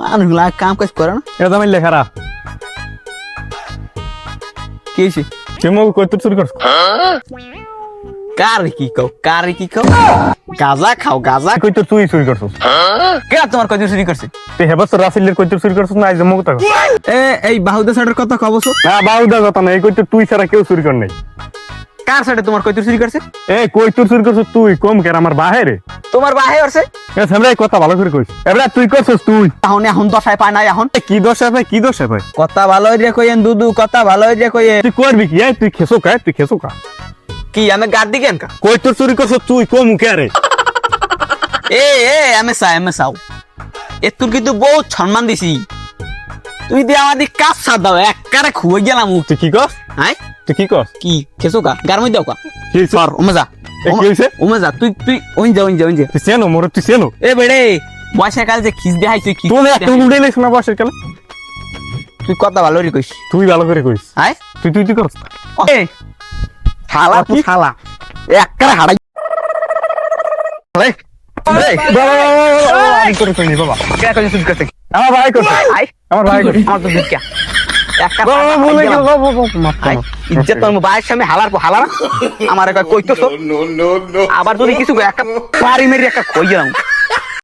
মানুষগুলা কাম কাজ করে না। এটা আমি লেখারা কি হয়েছে? চুরি করছ? কার কি খাও কার কি খাও গাজা খাও গাজা কই তুই চুরি করছ কে তোমার কত চুরি করছে? তুই হেবাস রাসিলের কই তোর চুরি করছ না আইজ এ এই বাহুদা সাইডের কথা কবছ না বাউদা কথা না এই কই তুই ছাড়া কেউ চুরি কর নাই। কার সাইডে তোমার কত চুরি করছে? এ কই তোর চুরি করছ তুই? কম কেন আমার বাহিরে? তোমার বাহে আছে এ সামনে কথা ভালো করে কইস। এবারে তুই করছস তুই? এখন এখন দশায় পায় না এখন। কি দোষ ভাই কি দোষ ভাই কথা ভালো হয়ে কইেন দুদু কথা ভালো হয়ে কইেন তুই করবি কি? এই তুই খেসো কা তুই খেসো কা। কি আমি গাদ দি কেন কা কই তোর চুরি করছ তুই? কম কে রে এ এ আমি চাই আমি চাও এ তোর কিন্তু বহুত সম্মান দিছি। তুই দিয়ে আমাদের কাজ সাদ দাও একবারে খুয়ে গেলাম। তুই কি কস? হ্যাঁ? তুই কি কস কি খেছো কা গার মধ্যে দাও কা কি সর ওমে যা এ, কি হইছে? ওমে যা তুই তুই ওই যা ওই যা ওই যা তুই চেনো মোর তুই চেনো এ বেড়ে বয়সা কাল যে খিস দেখাই তুই কি তুই একটা উড়ে লাইছ না বসের কেন তুই কথা ভালো রে কইস তুই ভালো করে কইস হ্যাঁ তুই তুই তুই করছ এ শালা তুই শালা একবারে হাড়াই এই, আমি করে কইনি বাবা কে কইছিস তুই করতে আমার ভাই করছে আমার ভাই করছে আমার তো দুঃখ আবার যদি কিছু একটা পারি মেরি একটা কই গেলাম।